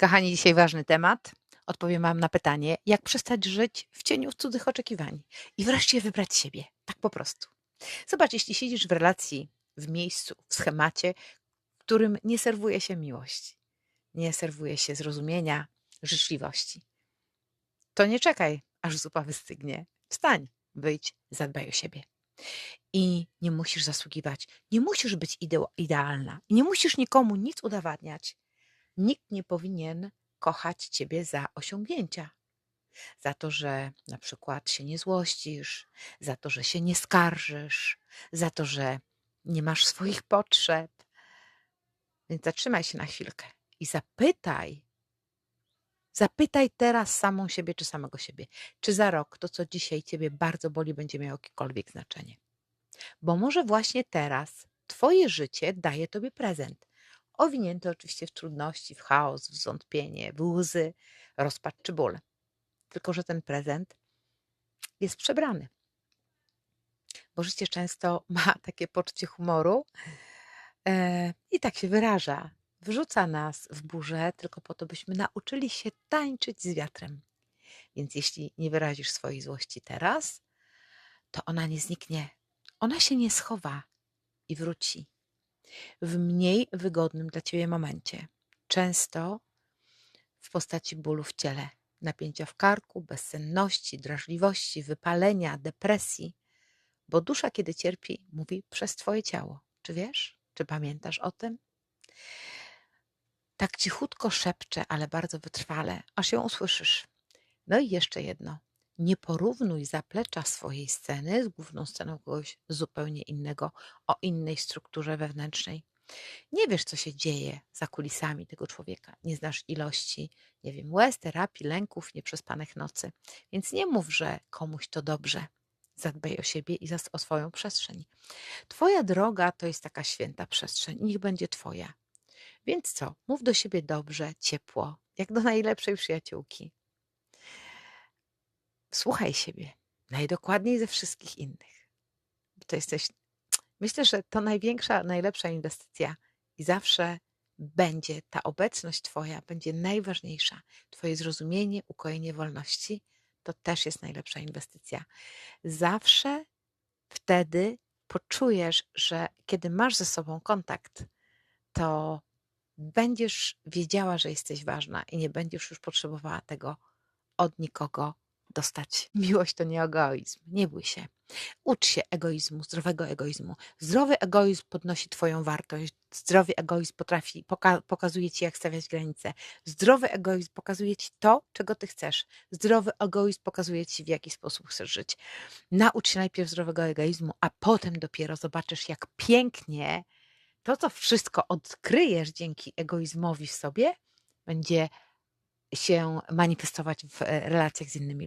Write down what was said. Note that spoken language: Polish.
Kochani, dzisiaj ważny temat. Odpowiem Wam na pytanie, jak przestać żyć w cieniu cudzych oczekiwań i wreszcie wybrać siebie. Tak po prostu. Zobacz, jeśli siedzisz w relacji, w miejscu, w schemacie, którym nie serwuje się miłości, nie serwuje się zrozumienia, życzliwości, to nie czekaj, aż zupa wystygnie. Wstań, wyjdź, zadbaj o siebie. I nie musisz zasługiwać, nie musisz być idealna, nie musisz nikomu nic udowadniać. Nikt nie powinien kochać ciebie za osiągnięcia. Za to, że na przykład się nie złościsz, za to, że się nie skarżysz, za to, że nie masz swoich potrzeb. Więc zatrzymaj się na chwilkę i zapytaj, zapytaj teraz samą siebie czy samego siebie, czy za rok to, co dzisiaj ciebie bardzo boli, będzie miało jakiekolwiek znaczenie. Bo może właśnie teraz twoje życie daje tobie prezent. Owinięty oczywiście w trudności, w chaos, w zwątpienie, w łzy, rozpacz czy ból. Tylko, że ten prezent jest przebrany. Bo życie często ma takie poczucie humoru e, i tak się wyraża. Wrzuca nas w burzę tylko po to, byśmy nauczyli się tańczyć z wiatrem. Więc jeśli nie wyrazisz swojej złości teraz, to ona nie zniknie. Ona się nie schowa i wróci w mniej wygodnym dla ciebie momencie. Często w postaci bólu w ciele, napięcia w karku, bezsenności, drażliwości, wypalenia, depresji, bo dusza, kiedy cierpi, mówi przez twoje ciało. Czy wiesz? Czy pamiętasz o tym? Tak cichutko szepcze, ale bardzo wytrwale, aż ją usłyszysz. No i jeszcze jedno. Nie porównuj zaplecza swojej sceny z główną sceną kogoś zupełnie innego, o innej strukturze wewnętrznej. Nie wiesz, co się dzieje za kulisami tego człowieka. Nie znasz ilości, nie wiem, łez, terapii, lęków, nieprzespanych nocy. Więc nie mów, że komuś to dobrze. Zadbaj o siebie i o swoją przestrzeń. Twoja droga to jest taka święta przestrzeń. Niech będzie twoja. Więc co? Mów do siebie dobrze, ciepło, jak do najlepszej przyjaciółki. Słuchaj siebie najdokładniej ze wszystkich innych. To jesteś. Myślę, że to największa, najlepsza inwestycja i zawsze będzie ta obecność Twoja, będzie najważniejsza. Twoje zrozumienie, ukojenie wolności to też jest najlepsza inwestycja. Zawsze wtedy poczujesz, że kiedy masz ze sobą kontakt, to będziesz wiedziała, że jesteś ważna i nie będziesz już potrzebowała tego od nikogo dostać. Miłość to nie egoizm. Nie bój się. Ucz się egoizmu, zdrowego egoizmu. Zdrowy egoizm podnosi Twoją wartość. Zdrowy egoizm potrafi, poka- pokazuje Ci, jak stawiać granice. Zdrowy egoizm pokazuje Ci to, czego Ty chcesz. Zdrowy egoizm pokazuje Ci, w jaki sposób chcesz żyć. Naucz się najpierw zdrowego egoizmu, a potem dopiero zobaczysz, jak pięknie to, co wszystko odkryjesz dzięki egoizmowi w sobie, będzie się manifestować w e, relacjach z innymi ludźmi.